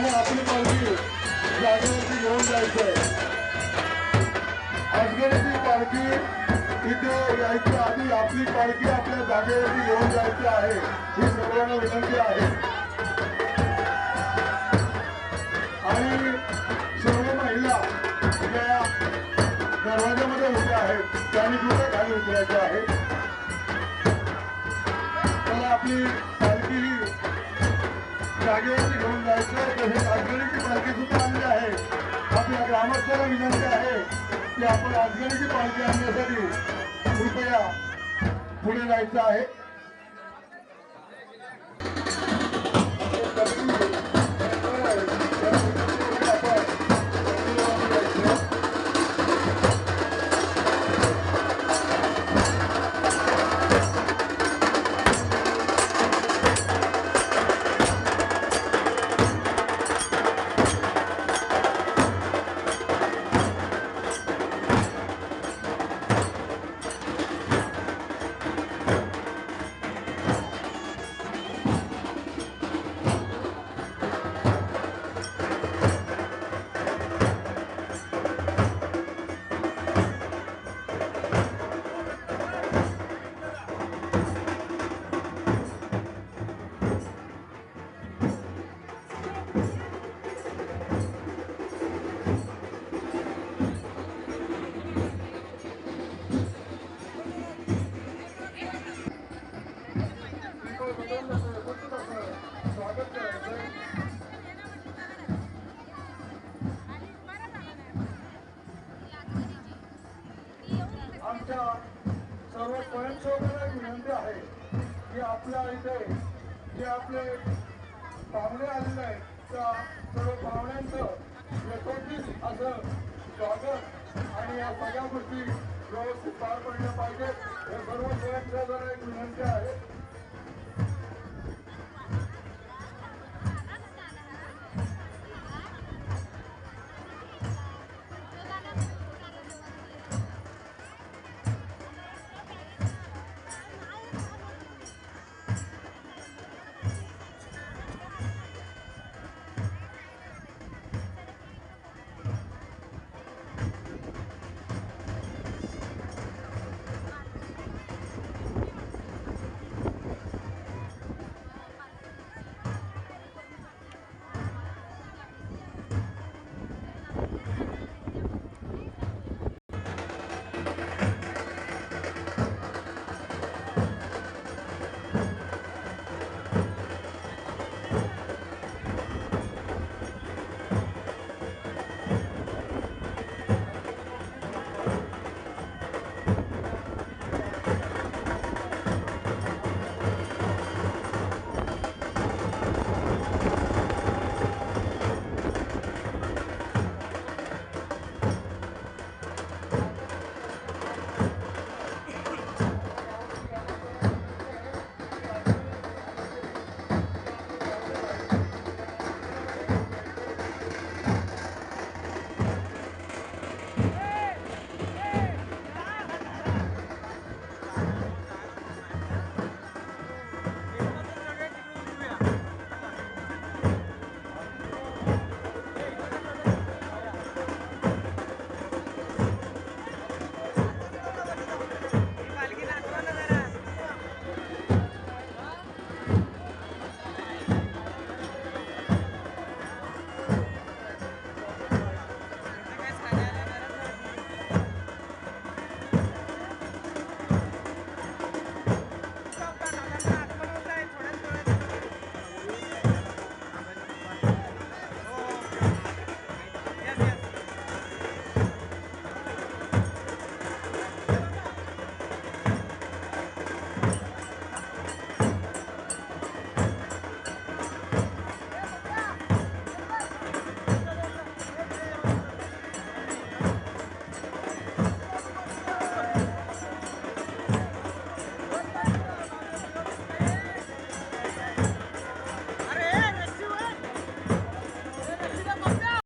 आणि आपली पालखी जागेवरती घेऊन जायचंय. अजगरची पालखी इथे यायच्या आधी आपली पालखी आपल्या जागेवरती घेऊन जायची आहे. ही सर्वांना विनंती आहे. आणि सर्व महिला या दरवाज्यामध्ये उभ्या आहेत त्यांनी सुद्धा खाली उतरायच्या आहेत त्याला आपली पालखी ही जागेवरती घेऊन जायचं तर हे राजगडीची पालखी सुद्धा आणली आहे. आपल्या ग्रामस्थाला विनंती आहे की आपण राजगडीची पालखी आणण्यासाठी कृपया पुढे जायचं आहे. पक्षाला एक विनंती आहे की आपल्या इथे जे आपले पाहुणे आलेले आहेत त्या सर्व पाहुण्यांचं एकोणतीस असं स्वागत आणि या सगळ्या गोष्टी व्यवस्थित पार पडल्या पाहिजेत. हे सर्व स्वयंसेवकांना एक विनंती आहे.